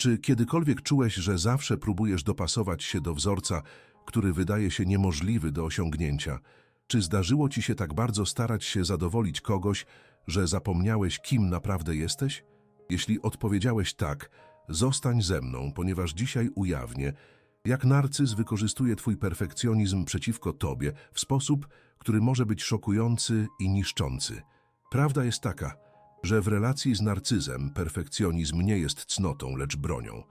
Czy kiedykolwiek czułeś, że zawsze próbujesz dopasować się do wzorca, który wydaje się niemożliwy do osiągnięcia? Czy zdarzyło ci się tak bardzo starać się zadowolić kogoś, że zapomniałeś, kim naprawdę jesteś? Jeśli odpowiedziałeś tak, zostań ze mną, ponieważ dzisiaj ujawnię, jak narcyz wykorzystuje twój perfekcjonizm przeciwko tobie w sposób, który może być szokujący i niszczący. Prawda jest taka, że w relacji z narcyzem perfekcjonizm nie jest cnotą, lecz bronią.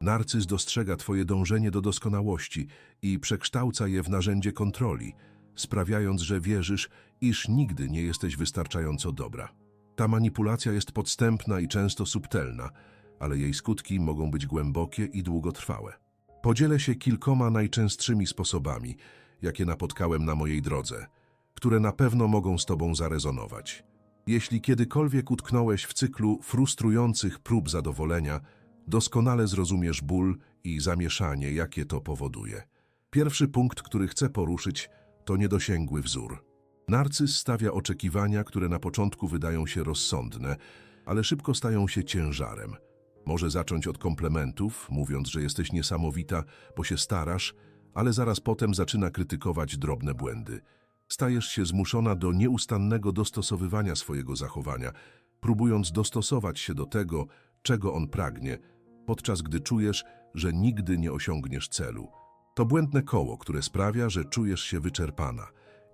Narcyz dostrzega twoje dążenie do doskonałości i przekształca je w narzędzie kontroli, sprawiając, że wierzysz, iż nigdy nie jesteś wystarczająco dobra. Ta manipulacja jest podstępna i często subtelna, ale jej skutki mogą być głębokie i długotrwałe. Podzielę się kilkoma najczęstszymi sposobami, jakie napotkałem na mojej drodze, które na pewno mogą z Tobą zarezonować. Jeśli kiedykolwiek utknąłeś w cyklu frustrujących prób zadowolenia, doskonale zrozumiesz ból i zamieszanie, jakie to powoduje. Pierwszy punkt, który chcę poruszyć, to niedosięgły wzór. Narcyz stawia oczekiwania, które na początku wydają się rozsądne, ale szybko stają się ciężarem. Może zacząć od komplementów, mówiąc, że jesteś niesamowita, bo się starasz, ale zaraz potem zaczyna krytykować drobne błędy. Stajesz się zmuszona do nieustannego dostosowywania swojego zachowania, próbując dostosować się do tego, czego on pragnie, podczas gdy czujesz, że nigdy nie osiągniesz celu. To błędne koło, które sprawia, że czujesz się wyczerpana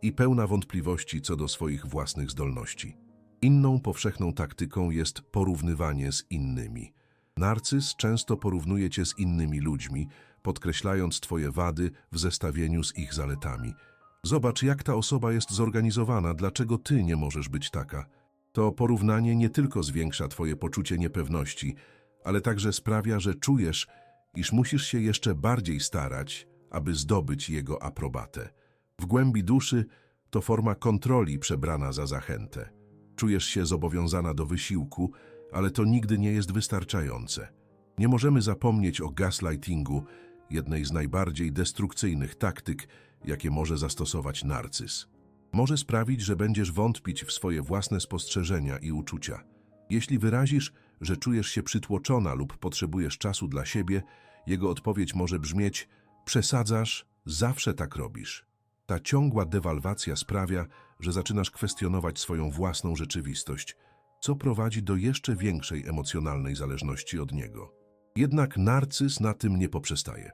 i pełna wątpliwości co do swoich własnych zdolności. Inną powszechną taktyką jest porównywanie z innymi. Narcyz często porównuje cię z innymi ludźmi, podkreślając twoje wady w zestawieniu z ich zaletami. Zobacz, jak ta osoba jest zorganizowana, dlaczego ty nie możesz być taka. To porównanie nie tylko zwiększa twoje poczucie niepewności, ale także sprawia, że czujesz, iż musisz się jeszcze bardziej starać, aby zdobyć jego aprobatę. W głębi duszy to forma kontroli przebrana za zachętę. Czujesz się zobowiązana do wysiłku, ale to nigdy nie jest wystarczające. Nie możemy zapomnieć o gaslightingu, jednej z najbardziej destrukcyjnych taktyk, jakie może zastosować narcyz. Może sprawić, że będziesz wątpić w swoje własne spostrzeżenia i uczucia. Jeśli wyrazisz, że czujesz się przytłoczona lub potrzebujesz czasu dla siebie, jego odpowiedź może brzmieć: Przesadzasz, zawsze tak robisz. Ta ciągła dewalwacja sprawia, że zaczynasz kwestionować swoją własną rzeczywistość, co prowadzi do jeszcze większej emocjonalnej zależności od niego. Jednak narcyz na tym nie poprzestaje.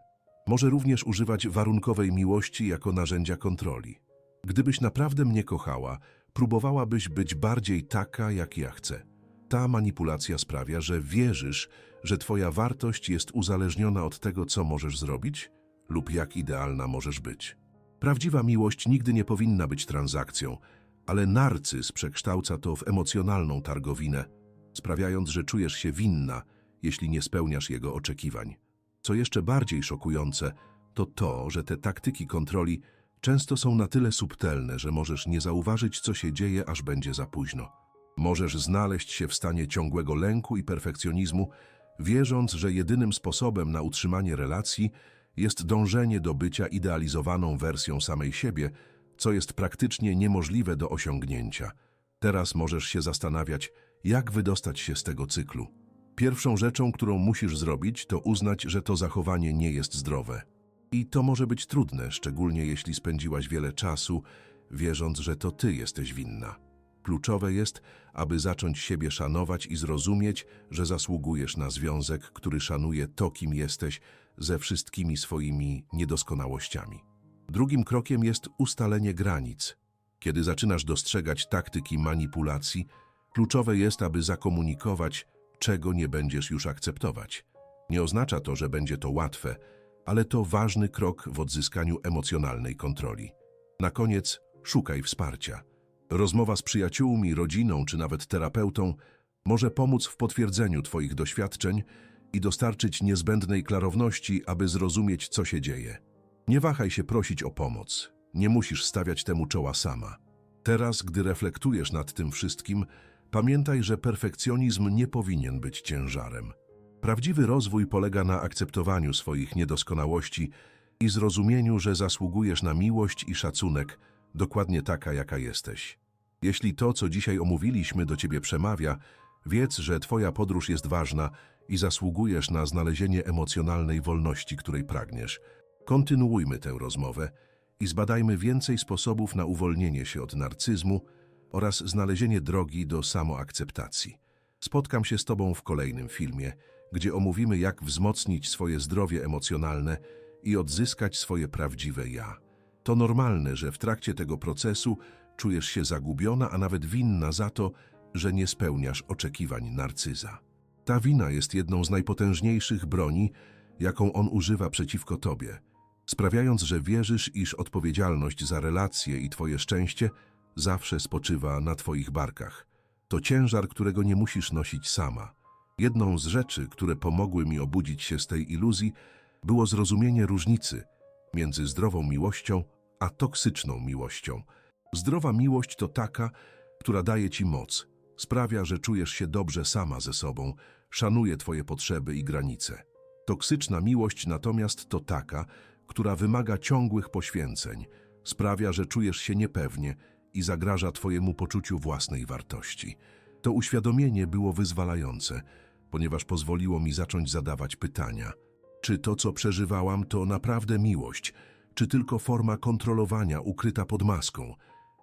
Może również używać warunkowej miłości jako narzędzia kontroli. Gdybyś naprawdę mnie kochała, próbowałabyś być bardziej taka, jak ja chcę. Ta manipulacja sprawia, że wierzysz, że twoja wartość jest uzależniona od tego, co możesz zrobić lub jak idealna możesz być. Prawdziwa miłość nigdy nie powinna być transakcją, ale narcyz przekształca to w emocjonalną targowinę, sprawiając, że czujesz się winna, jeśli nie spełniasz jego oczekiwań. Co jeszcze bardziej szokujące, to to, że te taktyki kontroli często są na tyle subtelne, że możesz nie zauważyć, co się dzieje, aż będzie za późno. Możesz znaleźć się w stanie ciągłego lęku i perfekcjonizmu, wierząc, że jedynym sposobem na utrzymanie relacji jest dążenie do bycia idealizowaną wersją samej siebie, co jest praktycznie niemożliwe do osiągnięcia. Teraz możesz się zastanawiać, jak wydostać się z tego cyklu. Pierwszą rzeczą, którą musisz zrobić, to uznać, że to zachowanie nie jest zdrowe. I to może być trudne, szczególnie jeśli spędziłaś wiele czasu, wierząc, że to ty jesteś winna. Kluczowe jest, aby zacząć siebie szanować i zrozumieć, że zasługujesz na związek, który szanuje to, kim jesteś, ze wszystkimi swoimi niedoskonałościami. Drugim krokiem jest ustalenie granic. Kiedy zaczynasz dostrzegać taktyki manipulacji, kluczowe jest, aby zakomunikować, czego nie będziesz już akceptować. Nie oznacza to, że będzie to łatwe, ale to ważny krok w odzyskaniu emocjonalnej kontroli. Na koniec szukaj wsparcia. Rozmowa z przyjaciółmi, rodziną czy nawet terapeutą może pomóc w potwierdzeniu Twoich doświadczeń i dostarczyć niezbędnej klarowności, aby zrozumieć, co się dzieje. Nie wahaj się prosić o pomoc. Nie musisz stawiać temu czoła sama. Teraz, gdy reflektujesz nad tym wszystkim, pamiętaj, że perfekcjonizm nie powinien być ciężarem. Prawdziwy rozwój polega na akceptowaniu swoich niedoskonałości i zrozumieniu, że zasługujesz na miłość i szacunek, dokładnie taka, jaka jesteś. Jeśli to, co dzisiaj omówiliśmy, do ciebie przemawia, wiedz, że twoja podróż jest ważna i zasługujesz na znalezienie emocjonalnej wolności, której pragniesz. Kontynuujmy tę rozmowę i zbadajmy więcej sposobów na uwolnienie się od narcyzmu oraz znalezienie drogi do samoakceptacji. Spotkam się z Tobą w kolejnym filmie, gdzie omówimy, jak wzmocnić swoje zdrowie emocjonalne i odzyskać swoje prawdziwe ja. To normalne, że w trakcie tego procesu czujesz się zagubiona, a nawet winna za to, że nie spełniasz oczekiwań narcyza. Ta wina jest jedną z najpotężniejszych broni, jaką on używa przeciwko tobie, sprawiając, że wierzysz, iż odpowiedzialność za relacje i twoje szczęście zawsze spoczywa na twoich barkach. To ciężar, którego nie musisz nosić sama. Jedną z rzeczy, które pomogły mi obudzić się z tej iluzji, było zrozumienie różnicy między zdrową miłością a toksyczną miłością. Zdrowa miłość to taka, która daje ci moc, sprawia, że czujesz się dobrze sama ze sobą, szanuje twoje potrzeby i granice. Toksyczna miłość natomiast to taka, która wymaga ciągłych poświęceń, sprawia, że czujesz się niepewnie i zagraża twojemu poczuciu własnej wartości. To uświadomienie było wyzwalające, ponieważ pozwoliło mi zacząć zadawać pytania. Czy to, co przeżywałam, to naprawdę miłość, czy tylko forma kontrolowania ukryta pod maską?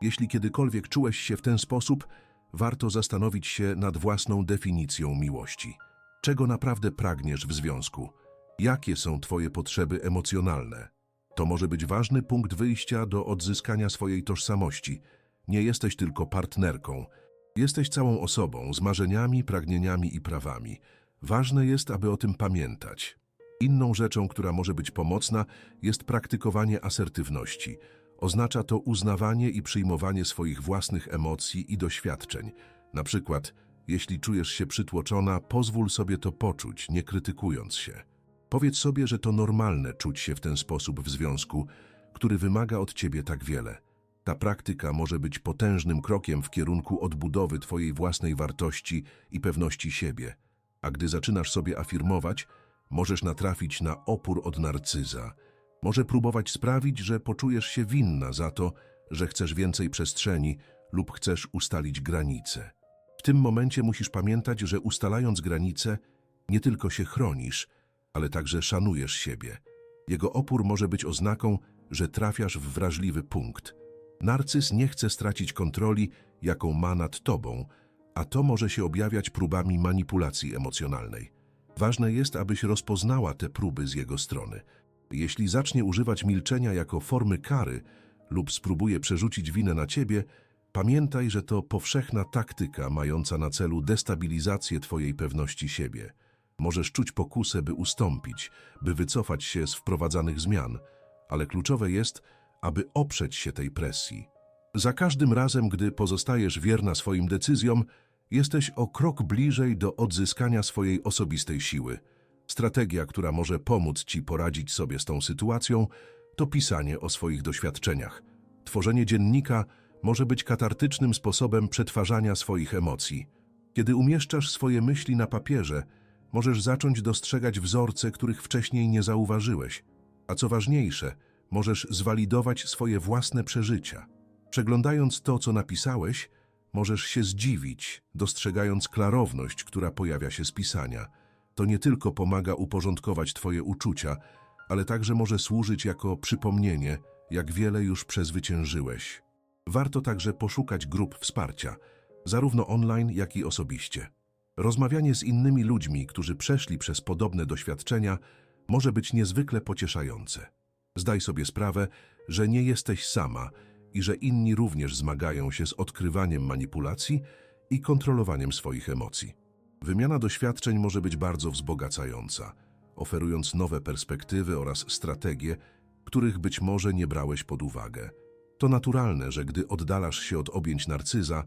Jeśli kiedykolwiek czułeś się w ten sposób, warto zastanowić się nad własną definicją miłości. Czego naprawdę pragniesz w związku? Jakie są Twoje potrzeby emocjonalne? To może być ważny punkt wyjścia do odzyskania swojej tożsamości. Nie jesteś tylko partnerką. Jesteś całą osobą z marzeniami, pragnieniami i prawami. Ważne jest, aby o tym pamiętać. Inną rzeczą, która może być pomocna, jest praktykowanie asertywności. Oznacza to uznawanie i przyjmowanie swoich własnych emocji i doświadczeń. Na przykład, jeśli czujesz się przytłoczona, pozwól sobie to poczuć, nie krytykując się. Powiedz sobie, że to normalne czuć się w ten sposób w związku, który wymaga od ciebie tak wiele. Ta praktyka może być potężnym krokiem w kierunku odbudowy twojej własnej wartości i pewności siebie. A gdy zaczynasz sobie afirmować, możesz natrafić na opór od narcyza. Może próbować sprawić, że poczujesz się winna za to, że chcesz więcej przestrzeni lub chcesz ustalić granice. W tym momencie musisz pamiętać, że ustalając granice, nie tylko się chronisz, ale także szanujesz siebie. Jego opór może być oznaką, że trafiasz w wrażliwy punkt. Narcyz nie chce stracić kontroli, jaką ma nad tobą, a to może się objawiać próbami manipulacji emocjonalnej. Ważne jest, abyś rozpoznała te próby z jego strony. Jeśli zacznie używać milczenia jako formy kary lub spróbuje przerzucić winę na ciebie, pamiętaj, że to powszechna taktyka mająca na celu destabilizację twojej pewności siebie. Możesz czuć pokusę, by ustąpić, by wycofać się z wprowadzanych zmian, ale kluczowe jest, aby oprzeć się tej presji. Za każdym razem, gdy pozostajesz wierna swoim decyzjom, jesteś o krok bliżej do odzyskania swojej osobistej siły. Strategia, która może pomóc Ci poradzić sobie z tą sytuacją, to pisanie o swoich doświadczeniach. Tworzenie dziennika może być katartycznym sposobem przetwarzania swoich emocji. Kiedy umieszczasz swoje myśli na papierze, możesz zacząć dostrzegać wzorce, których wcześniej nie zauważyłeś. A co ważniejsze, możesz zwalidować swoje własne przeżycia. Przeglądając to, co napisałeś, możesz się zdziwić, dostrzegając klarowność, która pojawia się z pisania. To nie tylko pomaga uporządkować Twoje uczucia, ale także może służyć jako przypomnienie, jak wiele już przezwyciężyłeś. Warto także poszukać grup wsparcia, zarówno online, jak i osobiście. Rozmawianie z innymi ludźmi, którzy przeszli przez podobne doświadczenia, może być niezwykle pocieszające. Zdaj sobie sprawę, że nie jesteś sama i że inni również zmagają się z odkrywaniem manipulacji i kontrolowaniem swoich emocji. Wymiana doświadczeń może być bardzo wzbogacająca, oferując nowe perspektywy oraz strategie, których być może nie brałeś pod uwagę. To naturalne, że gdy oddalasz się od objęć narcyza,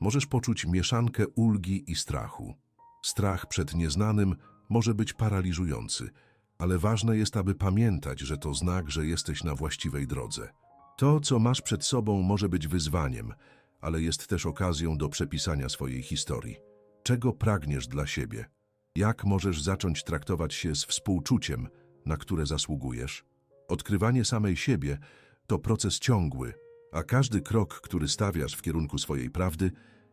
możesz poczuć mieszankę ulgi i strachu. Strach przed nieznanym może być paraliżujący, ale ważne jest, aby pamiętać, że to znak, że jesteś na właściwej drodze. To, co masz przed sobą, może być wyzwaniem, ale jest też okazją do przepisania swojej historii. Czego pragniesz dla siebie? Jak możesz zacząć traktować się z współczuciem, na które zasługujesz? Odkrywanie samej siebie to proces ciągły, a każdy krok, który stawiasz w kierunku swojej prawdy,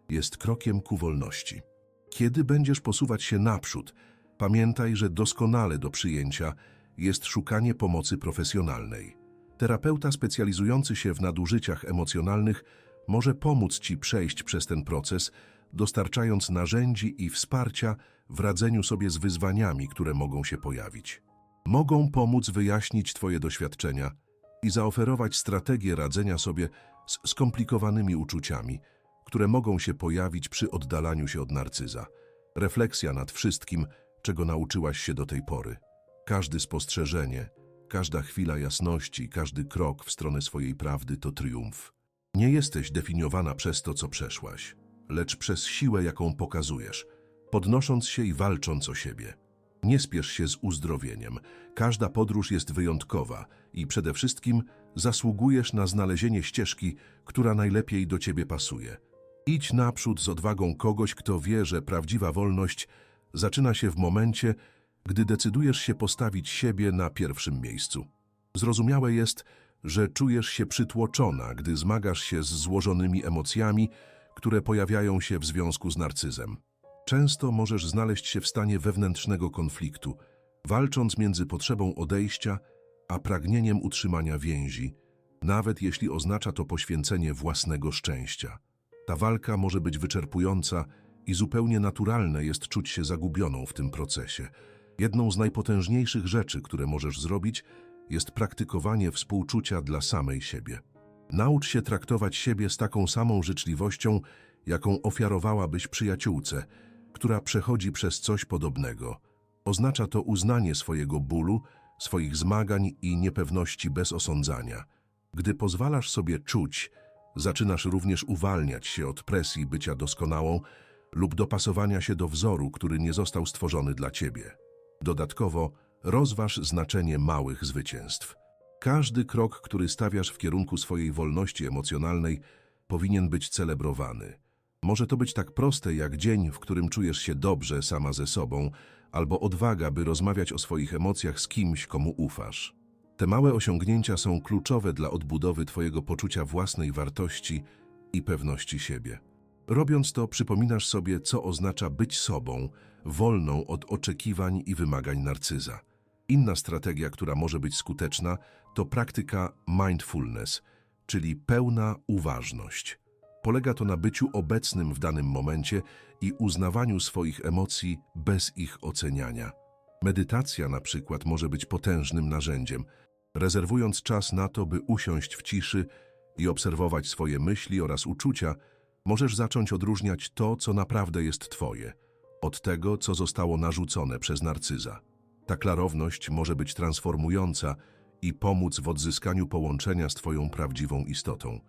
jest krokiem ku wolności. Kiedy będziesz posuwać się naprzód, Pamiętaj, że doskonale do przyjęcia jest szukanie pomocy profesjonalnej. Terapeuta specjalizujący się w nadużyciach emocjonalnych może pomóc Ci przejść przez ten proces, dostarczając narzędzi i wsparcia w radzeniu sobie z wyzwaniami, które mogą się pojawić. Mogą pomóc wyjaśnić Twoje doświadczenia i zaoferować strategię radzenia sobie z skomplikowanymi uczuciami, które mogą się pojawić przy oddalaniu się od narcyza. Refleksja nad wszystkim, czego nauczyłaś się do tej pory. Każde spostrzeżenie, każda chwila jasności, każdy krok w stronę swojej prawdy to triumf. Nie jesteś definiowana przez to, co przeszłaś, lecz przez siłę, jaką pokazujesz, podnosząc się i walcząc o siebie. Nie spiesz się z uzdrowieniem. Każda podróż jest wyjątkowa i przede wszystkim zasługujesz na znalezienie ścieżki, która najlepiej do ciebie pasuje. Idź naprzód z odwagą kogoś, kto wie, że prawdziwa wolność zaczyna się w momencie, gdy decydujesz się postawić siebie na pierwszym miejscu. Zrozumiałe jest, że czujesz się przytłoczona, gdy zmagasz się z złożonymi emocjami, które pojawiają się w związku z narcyzem. Często możesz znaleźć się w stanie wewnętrznego konfliktu, walcząc między potrzebą odejścia a pragnieniem utrzymania więzi, nawet jeśli oznacza to poświęcenie własnego szczęścia. Ta walka może być wyczerpująca i zupełnie naturalne jest czuć się zagubioną w tym procesie. Jedną z najpotężniejszych rzeczy, które możesz zrobić, jest praktykowanie współczucia dla samej siebie. Naucz się traktować siebie z taką samą życzliwością, jaką ofiarowałabyś przyjaciółce, która przechodzi przez coś podobnego. Oznacza to uznanie swojego bólu, swoich zmagań i niepewności bez osądzania. Gdy pozwalasz sobie czuć, zaczynasz również uwalniać się od presji bycia doskonałą lub dopasowania się do wzoru, który nie został stworzony dla ciebie. Dodatkowo rozważ znaczenie małych zwycięstw. Każdy krok, który stawiasz w kierunku swojej wolności emocjonalnej, powinien być celebrowany. Może to być tak proste jak dzień, w którym czujesz się dobrze sama ze sobą, albo odwaga, by rozmawiać o swoich emocjach z kimś, komu ufasz. Te małe osiągnięcia są kluczowe dla odbudowy Twojego poczucia własnej wartości i pewności siebie. Robiąc to, przypominasz sobie, co oznacza być sobą, wolną od oczekiwań i wymagań narcyza. Inna strategia, która może być skuteczna, to praktyka mindfulness, czyli pełna uważność. Polega to na byciu obecnym w danym momencie i uznawaniu swoich emocji bez ich oceniania. Medytacja na przykład może być potężnym narzędziem, rezerwując czas na to, by usiąść w ciszy i obserwować swoje myśli oraz uczucia, możesz zacząć odróżniać to, co naprawdę jest Twoje, od tego, co zostało narzucone przez narcyza. Ta klarowność może być transformująca i pomóc w odzyskaniu połączenia z Twoją prawdziwą istotą.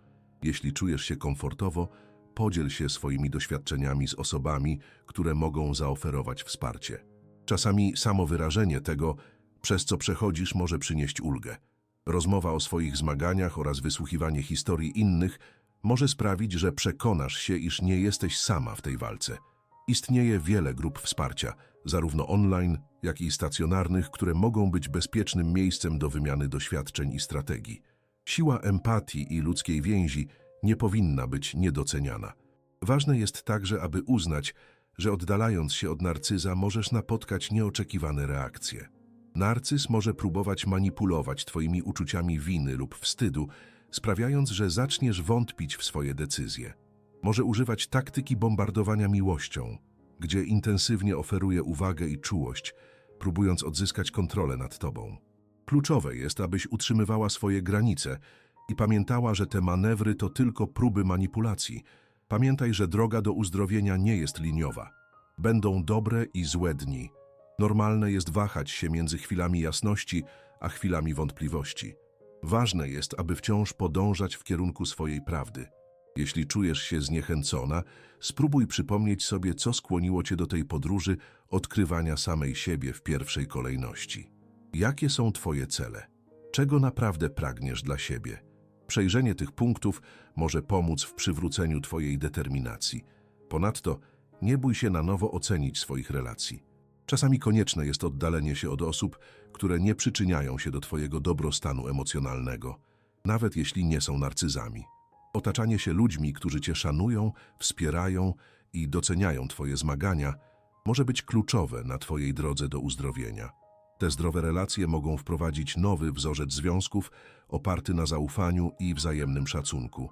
Jeśli czujesz się komfortowo, podziel się swoimi doświadczeniami z osobami, które mogą zaoferować wsparcie. Czasami samo wyrażenie tego, przez co przechodzisz, może przynieść ulgę. Rozmowa o swoich zmaganiach oraz wysłuchiwanie historii innych może sprawić, że przekonasz się, iż nie jesteś sama w tej walce. Istnieje wiele grup wsparcia, zarówno online, jak i stacjonarnych, które mogą być bezpiecznym miejscem do wymiany doświadczeń i strategii. Siła empatii i ludzkiej więzi nie powinna być niedoceniana. Ważne jest także, aby uznać, że oddalając się od narcyza możesz napotkać nieoczekiwane reakcje. Narcyz może próbować manipulować twoimi uczuciami winy lub wstydu, sprawiając, że zaczniesz wątpić w swoje decyzje. Może używać taktyki bombardowania miłością, gdzie intensywnie oferuje uwagę i czułość, próbując odzyskać kontrolę nad tobą. Kluczowe jest, abyś utrzymywała swoje granice i pamiętała, że te manewry to tylko próby manipulacji. Pamiętaj, że droga do uzdrowienia nie jest liniowa. Będą dobre i złe dni. Normalne jest wahać się między chwilami jasności a chwilami wątpliwości. Ważne jest, aby wciąż podążać w kierunku swojej prawdy. Jeśli czujesz się zniechęcona, spróbuj przypomnieć sobie, co skłoniło cię do tej podróży odkrywania samej siebie w pierwszej kolejności. Jakie są twoje cele? Czego naprawdę pragniesz dla siebie? Przejrzenie tych punktów może pomóc w przywróceniu twojej determinacji. Ponadto nie bój się na nowo ocenić swoich relacji. Czasami konieczne jest oddalenie się od osób, które nie przyczyniają się do twojego dobrostanu emocjonalnego, nawet jeśli nie są narcyzami. Otaczanie się ludźmi, którzy cię szanują, wspierają i doceniają twoje zmagania, może być kluczowe na Twojej drodze do uzdrowienia. Te zdrowe relacje mogą wprowadzić nowy wzorzec związków oparty na zaufaniu i wzajemnym szacunku.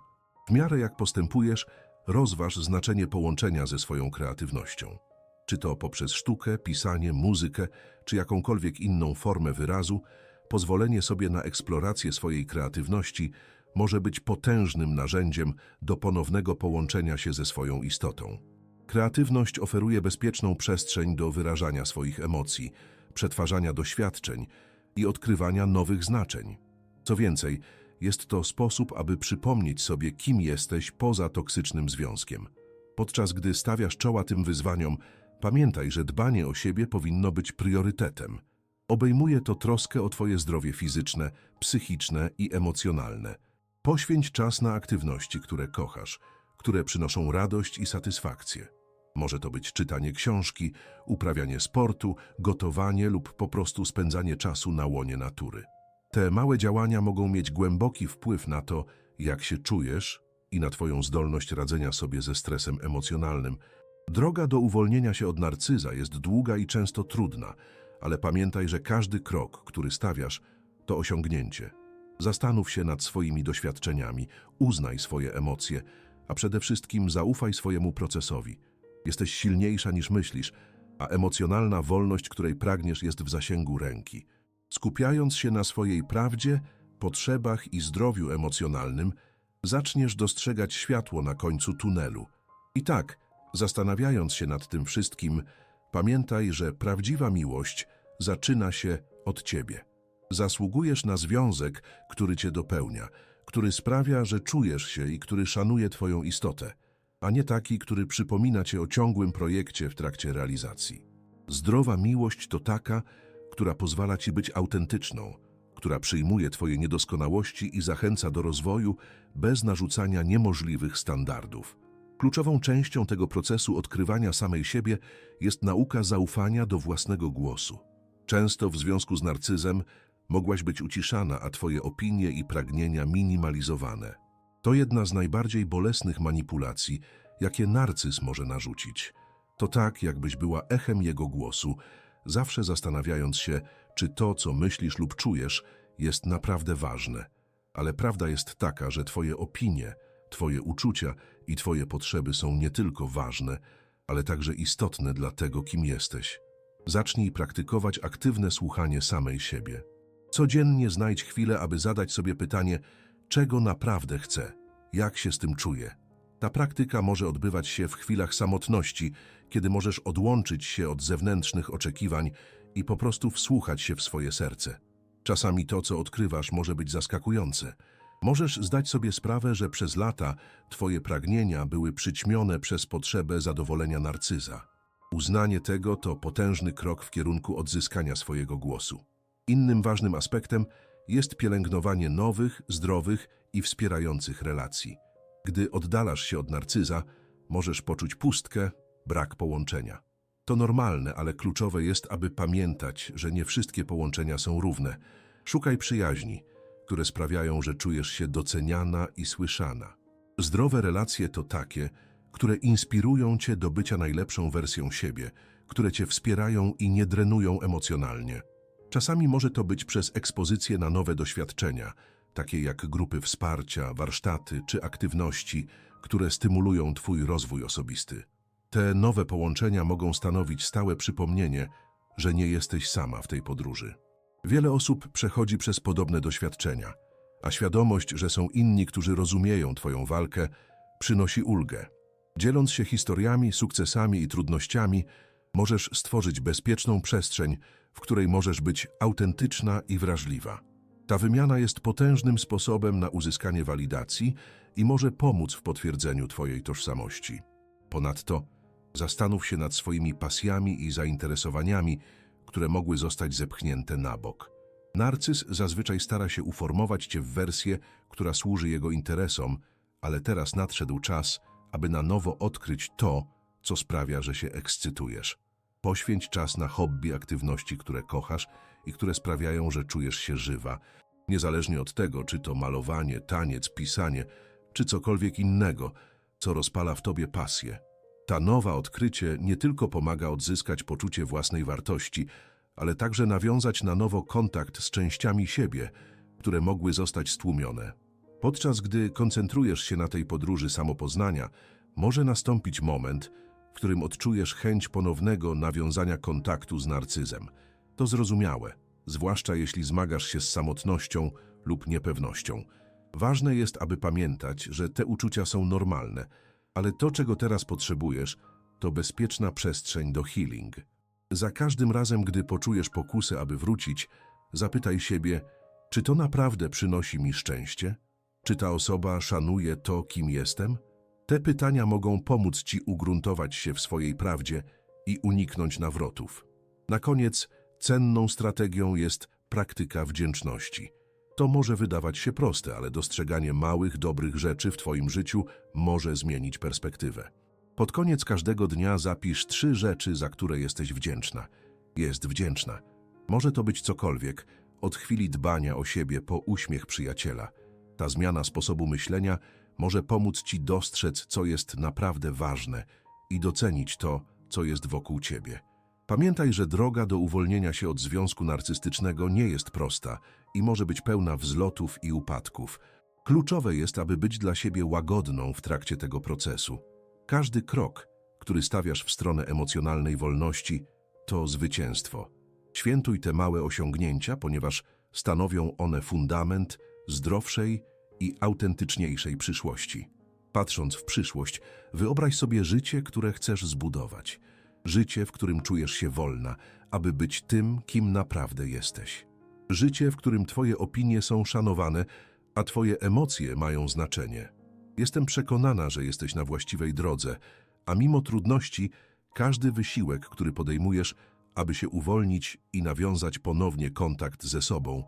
W miarę jak postępujesz, rozważ znaczenie połączenia ze swoją kreatywnością. Czy to poprzez sztukę, pisanie, muzykę, czy jakąkolwiek inną formę wyrazu, pozwolenie sobie na eksplorację swojej kreatywności może być potężnym narzędziem do ponownego połączenia się ze swoją istotą. Kreatywność oferuje bezpieczną przestrzeń do wyrażania swoich emocji, przetwarzania doświadczeń i odkrywania nowych znaczeń. Co więcej, jest to sposób, aby przypomnieć sobie, kim jesteś poza toksycznym związkiem. Podczas gdy stawiasz czoła tym wyzwaniom, pamiętaj, że dbanie o siebie powinno być priorytetem. Obejmuje to troskę o Twoje zdrowie fizyczne, psychiczne i emocjonalne. Poświęć czas na aktywności, które kochasz, które przynoszą radość i satysfakcję. Może to być czytanie książki, uprawianie sportu, gotowanie lub po prostu spędzanie czasu na łonie natury. Te małe działania mogą mieć głęboki wpływ na to, jak się czujesz i na Twoją zdolność radzenia sobie ze stresem emocjonalnym. Droga do uwolnienia się od narcyza jest długa i często trudna, ale pamiętaj, że każdy krok, który stawiasz, to osiągnięcie. Zastanów się nad swoimi doświadczeniami, uznaj swoje emocje, a przede wszystkim zaufaj swojemu procesowi. Jesteś silniejsza niż myślisz, a emocjonalna wolność, której pragniesz, jest w zasięgu ręki. Skupiając się na swojej prawdzie, potrzebach i zdrowiu emocjonalnym, zaczniesz dostrzegać światło na końcu tunelu. I tak, zastanawiając się nad tym wszystkim, pamiętaj, że prawdziwa miłość zaczyna się od ciebie. Zasługujesz na związek, który cię dopełnia, który sprawia, że czujesz się i który szanuje twoją istotę, a nie taki, który przypomina cię o ciągłym projekcie w trakcie realizacji. Zdrowa miłość to taka, która pozwala ci być autentyczną, która przyjmuje twoje niedoskonałości i zachęca do rozwoju bez narzucania niemożliwych standardów. Kluczową częścią tego procesu odkrywania samej siebie jest nauka zaufania do własnego głosu. Często w związku z narcyzem mogłaś być uciszana, a twoje opinie i pragnienia minimalizowane. To jedna z najbardziej bolesnych manipulacji, jakie narcyz może narzucić. To tak, jakbyś była echem jego głosu, zawsze zastanawiając się, czy to, co myślisz lub czujesz, jest naprawdę ważne. Ale prawda jest taka, że twoje opinie, twoje uczucia i twoje potrzeby są nie tylko ważne, ale także istotne dla tego, kim jesteś. Zacznij praktykować aktywne słuchanie samej siebie. Codziennie znajdź chwilę, aby zadać sobie pytanie, czego naprawdę chcę, jak się z tym czuję. Ta praktyka może odbywać się w chwilach samotności, kiedy możesz odłączyć się od zewnętrznych oczekiwań i po prostu wsłuchać się w swoje serce. Czasami to, co odkrywasz, może być zaskakujące. Możesz zdać sobie sprawę, że przez lata twoje pragnienia były przyćmione przez potrzebę zadowolenia narcyza. Uznanie tego to potężny krok w kierunku odzyskania swojego głosu. Innym ważnym aspektem jest pielęgnowanie nowych, zdrowych i wspierających relacji. Gdy oddalasz się od narcyza, możesz poczuć pustkę, brak połączenia. To normalne, ale kluczowe jest, aby pamiętać, że nie wszystkie połączenia są równe. Szukaj przyjaźni, które sprawiają, że czujesz się doceniana i słyszana. Zdrowe relacje to takie, które inspirują cię do bycia najlepszą wersją siebie, które cię wspierają i nie drenują emocjonalnie. Czasami może to być przez ekspozycję na nowe doświadczenia, takie jak grupy wsparcia, warsztaty czy aktywności, które stymulują Twój rozwój osobisty. Te nowe połączenia mogą stanowić stałe przypomnienie, że nie jesteś sama w tej podróży. Wiele osób przechodzi przez podobne doświadczenia, a świadomość, że są inni, którzy rozumieją Twoją walkę, przynosi ulgę. Dzieląc się historiami, sukcesami i trudnościami, możesz stworzyć bezpieczną przestrzeń, w której możesz być autentyczna i wrażliwa. Ta wymiana jest potężnym sposobem na uzyskanie walidacji i może pomóc w potwierdzeniu Twojej tożsamości. Ponadto zastanów się nad swoimi pasjami i zainteresowaniami, które mogły zostać zepchnięte na bok. Narcyz zazwyczaj stara się uformować Cię w wersję, która służy jego interesom, ale teraz nadszedł czas, aby na nowo odkryć to, co sprawia, że się ekscytujesz. Poświęć czas na hobby, aktywności, które kochasz i które sprawiają, że czujesz się żywa, niezależnie od tego, czy to malowanie, taniec, pisanie, czy cokolwiek innego, co rozpala w tobie pasję. Ta nowa odkrycie nie tylko pomaga odzyskać poczucie własnej wartości, ale także nawiązać na nowo kontakt z częściami siebie, które mogły zostać stłumione. Podczas gdy koncentrujesz się na tej podróży samopoznania, może nastąpić moment, w którym odczujesz chęć ponownego nawiązania kontaktu z narcyzem. To zrozumiałe, zwłaszcza jeśli zmagasz się z samotnością lub niepewnością. Ważne jest, aby pamiętać, że te uczucia są normalne, ale to, czego teraz potrzebujesz, to bezpieczna przestrzeń do healing. Za każdym razem, gdy poczujesz pokusę, aby wrócić, zapytaj siebie, czy to naprawdę przynosi mi szczęście? Czy ta osoba szanuje to, kim jestem? Te pytania mogą pomóc Ci ugruntować się w swojej prawdzie i uniknąć nawrotów. Na koniec, cenną strategią jest praktyka wdzięczności. To może wydawać się proste, ale dostrzeganie małych, dobrych rzeczy w Twoim życiu może zmienić perspektywę. Pod koniec każdego dnia zapisz trzy rzeczy, za które jesteś wdzięczna. Jest wdzięczna. Może to być cokolwiek, od chwili dbania o siebie po uśmiech przyjaciela. Ta zmiana sposobu myślenia może pomóc Ci dostrzec, co jest naprawdę ważne i docenić to, co jest wokół Ciebie. Pamiętaj, że droga do uwolnienia się od związku narcystycznego nie jest prosta i może być pełna wzlotów i upadków. Kluczowe jest, aby być dla siebie łagodną w trakcie tego procesu. Każdy krok, który stawiasz w stronę emocjonalnej wolności, to zwycięstwo. Świętuj te małe osiągnięcia, ponieważ stanowią one fundament zdrowszej i autentyczniejszej przyszłości. Patrząc w przyszłość, wyobraź sobie życie, które chcesz zbudować. Życie, w którym czujesz się wolna, aby być tym, kim naprawdę jesteś. Życie, w którym Twoje opinie są szanowane, a Twoje emocje mają znaczenie. Jestem przekonana, że jesteś na właściwej drodze, a mimo trudności, każdy wysiłek, który podejmujesz, aby się uwolnić i nawiązać ponownie kontakt ze sobą,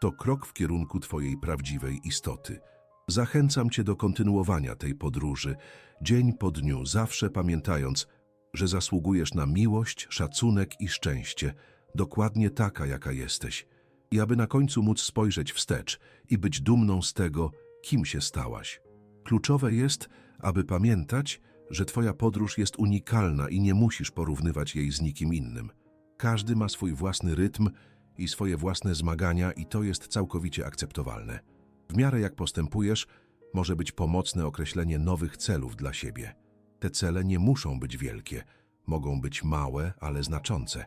to krok w kierunku Twojej prawdziwej istoty. Zachęcam Cię do kontynuowania tej podróży, dzień po dniu, zawsze pamiętając, że zasługujesz na miłość, szacunek i szczęście, dokładnie taka, jaka jesteś. I aby na końcu móc spojrzeć wstecz i być dumną z tego, kim się stałaś. Kluczowe jest, aby pamiętać, że Twoja podróż jest unikalna i nie musisz porównywać jej z nikim innym. Każdy ma swój własny rytm i swoje własne zmagania i to jest całkowicie akceptowalne. W miarę jak postępujesz, może być pomocne określenie nowych celów dla siebie. Te cele nie muszą być wielkie, mogą być małe, ale znaczące.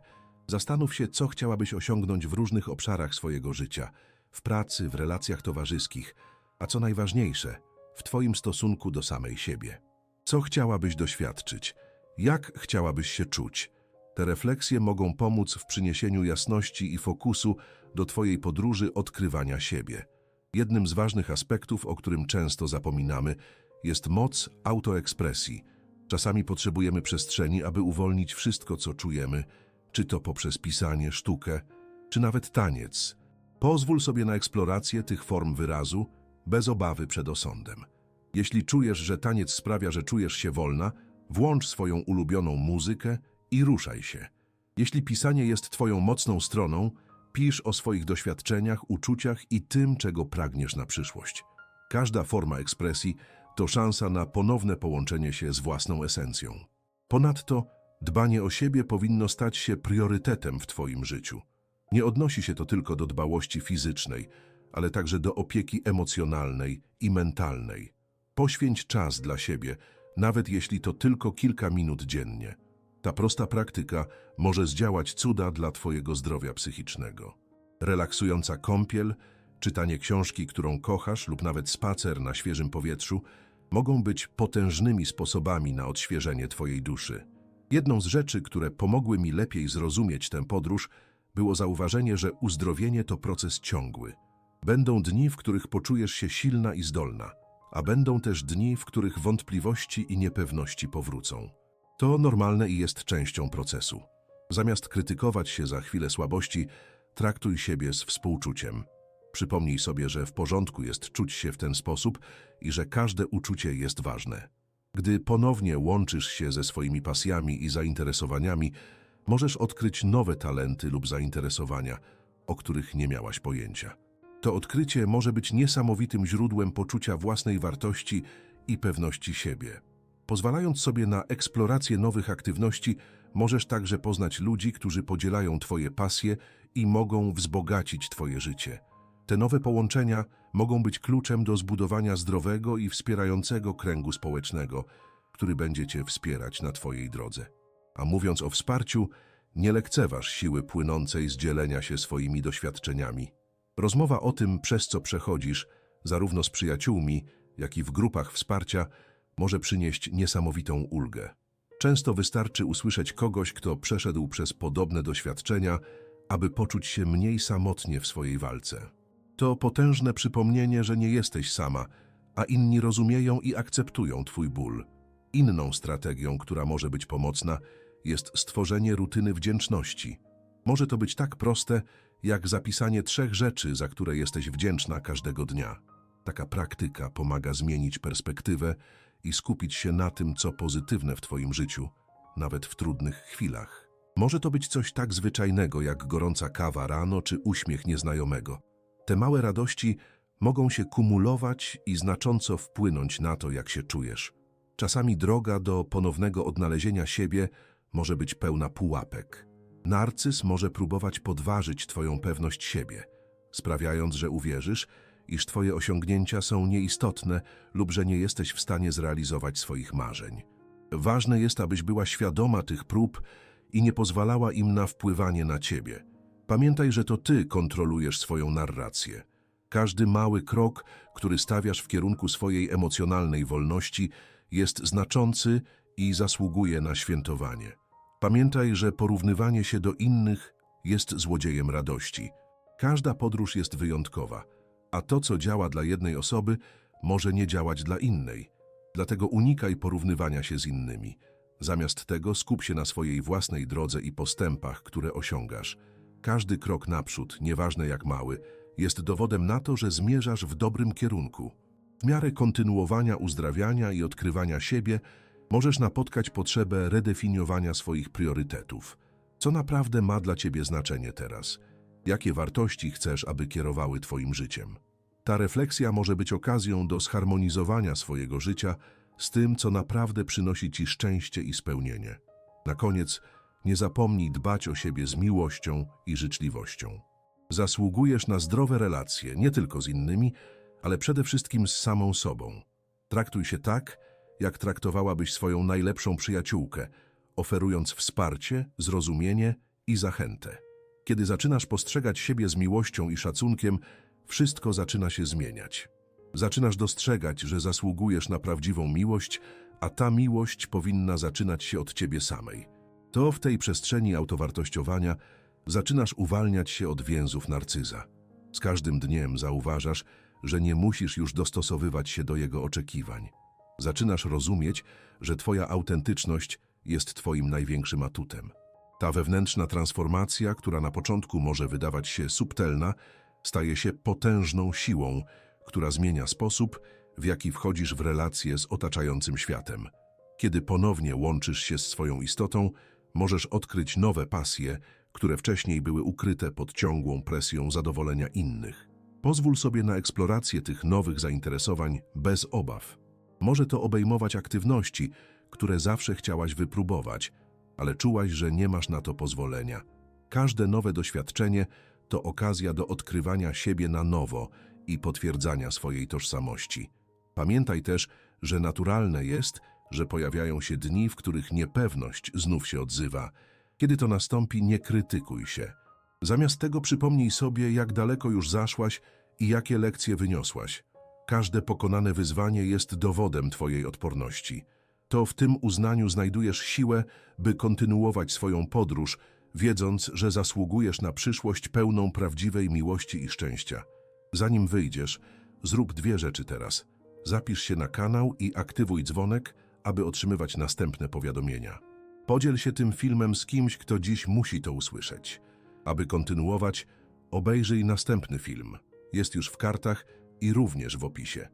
Zastanów się, co chciałabyś osiągnąć w różnych obszarach swojego życia, w pracy, w relacjach towarzyskich, a co najważniejsze, w Twoim stosunku do samej siebie. Co chciałabyś doświadczyć? Jak chciałabyś się czuć? Te refleksje mogą pomóc w przyniesieniu jasności i fokusu do Twojej podróży odkrywania siebie. Jednym z ważnych aspektów, o którym często zapominamy, jest moc autoekspresji. Czasami potrzebujemy przestrzeni, aby uwolnić wszystko, co czujemy, czy to poprzez pisanie, sztukę, czy nawet taniec. Pozwól sobie na eksplorację tych form wyrazu bez obawy przed osądem. Jeśli czujesz, że taniec sprawia, że czujesz się wolna, włącz swoją ulubioną muzykę i ruszaj się. Jeśli pisanie jest Twoją mocną stroną, pisz o swoich doświadczeniach, uczuciach i tym, czego pragniesz na przyszłość. Każda forma ekspresji to szansa na ponowne połączenie się z własną esencją. Ponadto dbanie o siebie powinno stać się priorytetem w Twoim życiu. Nie odnosi się to tylko do dbałości fizycznej, ale także do opieki emocjonalnej i mentalnej. Poświęć czas dla siebie, nawet jeśli to tylko kilka minut dziennie. Ta prosta praktyka może zdziałać cuda dla Twojego zdrowia psychicznego. Relaksująca kąpiel, czytanie książki, którą kochasz, lub nawet spacer na świeżym powietrzu mogą być potężnymi sposobami na odświeżenie Twojej duszy. Jedną z rzeczy, które pomogły mi lepiej zrozumieć tę podróż, było zauważenie, że uzdrowienie to proces ciągły. Będą dni, w których poczujesz się silna i zdolna, a będą też dni, w których wątpliwości i niepewności powrócą. To normalne i jest częścią procesu. Zamiast krytykować się za chwilę słabości, traktuj siebie z współczuciem. Przypomnij sobie, że w porządku jest czuć się w ten sposób i że każde uczucie jest ważne. Gdy ponownie łączysz się ze swoimi pasjami i zainteresowaniami, możesz odkryć nowe talenty lub zainteresowania, o których nie miałaś pojęcia. To odkrycie może być niesamowitym źródłem poczucia własnej wartości i pewności siebie. Pozwalając sobie na eksplorację nowych aktywności, możesz także poznać ludzi, którzy podzielają Twoje pasje i mogą wzbogacić Twoje życie. Te nowe połączenia mogą być kluczem do zbudowania zdrowego i wspierającego kręgu społecznego, który będzie Cię wspierać na Twojej drodze. A mówiąc o wsparciu, nie lekceważ siły płynącej z dzielenia się swoimi doświadczeniami. Rozmowa o tym, przez co przechodzisz, zarówno z przyjaciółmi, jak i w grupach wsparcia, może przynieść niesamowitą ulgę. Często wystarczy usłyszeć kogoś, kto przeszedł przez podobne doświadczenia, aby poczuć się mniej samotnie w swojej walce. To potężne przypomnienie, że nie jesteś sama, a inni rozumieją i akceptują Twój ból. Inną strategią, która może być pomocna, jest stworzenie rutyny wdzięczności. Może to być tak proste, jak zapisanie trzech rzeczy, za które jesteś wdzięczna każdego dnia. Taka praktyka pomaga zmienić perspektywę i skupić się na tym, co pozytywne w Twoim życiu, nawet w trudnych chwilach. Może to być coś tak zwyczajnego, jak gorąca kawa rano czy uśmiech nieznajomego. Te małe radości mogą się kumulować i znacząco wpłynąć na to, jak się czujesz. Czasami droga do ponownego odnalezienia siebie może być pełna pułapek. Narcyz może próbować podważyć Twoją pewność siebie, sprawiając, że uwierzysz, iż Twoje osiągnięcia są nieistotne lub że nie jesteś w stanie zrealizować swoich marzeń. Ważne jest, abyś była świadoma tych prób i nie pozwalała im na wpływanie na Ciebie. Pamiętaj, że to Ty kontrolujesz swoją narrację. Każdy mały krok, który stawiasz w kierunku swojej emocjonalnej wolności, jest znaczący i zasługuje na świętowanie. Pamiętaj, że porównywanie się do innych jest złodziejem radości. Każda podróż jest wyjątkowa, a to, co działa dla jednej osoby, może nie działać dla innej. Dlatego unikaj porównywania się z innymi. Zamiast tego skup się na swojej własnej drodze i postępach, które osiągasz. Każdy krok naprzód, nieważne jak mały, jest dowodem na to, że zmierzasz w dobrym kierunku. W miarę kontynuowania uzdrawiania i odkrywania siebie możesz napotkać potrzebę redefiniowania swoich priorytetów. Co naprawdę ma dla ciebie znaczenie teraz? Jakie wartości chcesz, aby kierowały twoim życiem? Ta refleksja może być okazją do zharmonizowania swojego życia z tym, co naprawdę przynosi ci szczęście i spełnienie. Na koniec, nie zapomnij dbać o siebie z miłością i życzliwością. Zasługujesz na zdrowe relacje, nie tylko z innymi, ale przede wszystkim z samą sobą. Traktuj się tak, jak traktowałabyś swoją najlepszą przyjaciółkę, oferując wsparcie, zrozumienie i zachętę. Kiedy zaczynasz postrzegać siebie z miłością i szacunkiem, wszystko zaczyna się zmieniać. Zaczynasz dostrzegać, że zasługujesz na prawdziwą miłość, a ta miłość powinna zaczynać się od ciebie samej. To w tej przestrzeni autowartościowania zaczynasz uwalniać się od więzów narcyza. Z każdym dniem zauważasz, że nie musisz już dostosowywać się do jego oczekiwań. Zaczynasz rozumieć, że twoja autentyczność jest twoim największym atutem. Ta wewnętrzna transformacja, która na początku może wydawać się subtelna, staje się potężną siłą, która zmienia sposób, w jaki wchodzisz w relacje z otaczającym światem. Kiedy ponownie łączysz się z swoją istotą, możesz odkryć nowe pasje, które wcześniej były ukryte pod ciągłą presją zadowolenia innych. Pozwól sobie na eksplorację tych nowych zainteresowań bez obaw. Może to obejmować aktywności, które zawsze chciałaś wypróbować, ale czułaś, że nie masz na to pozwolenia. Każde nowe doświadczenie to okazja do odkrywania siebie na nowo i potwierdzania swojej tożsamości. Pamiętaj też, że naturalne jest, że pojawiają się dni, w których niepewność znów się odzywa. Kiedy to nastąpi, nie krytykuj się. Zamiast tego przypomnij sobie, jak daleko już zaszłaś i jakie lekcje wyniosłaś. Każde pokonane wyzwanie jest dowodem Twojej odporności. To w tym uznaniu znajdujesz siłę, by kontynuować swoją podróż, wiedząc, że zasługujesz na przyszłość pełną prawdziwej miłości i szczęścia. Zanim wyjdziesz, zrób dwie rzeczy teraz. Zapisz się na kanał i aktywuj dzwonek, aby otrzymywać następne powiadomienia. Podziel się tym filmem z kimś, kto dziś musi to usłyszeć. Aby kontynuować, obejrzyj następny film. Jest już w kartach i również w opisie.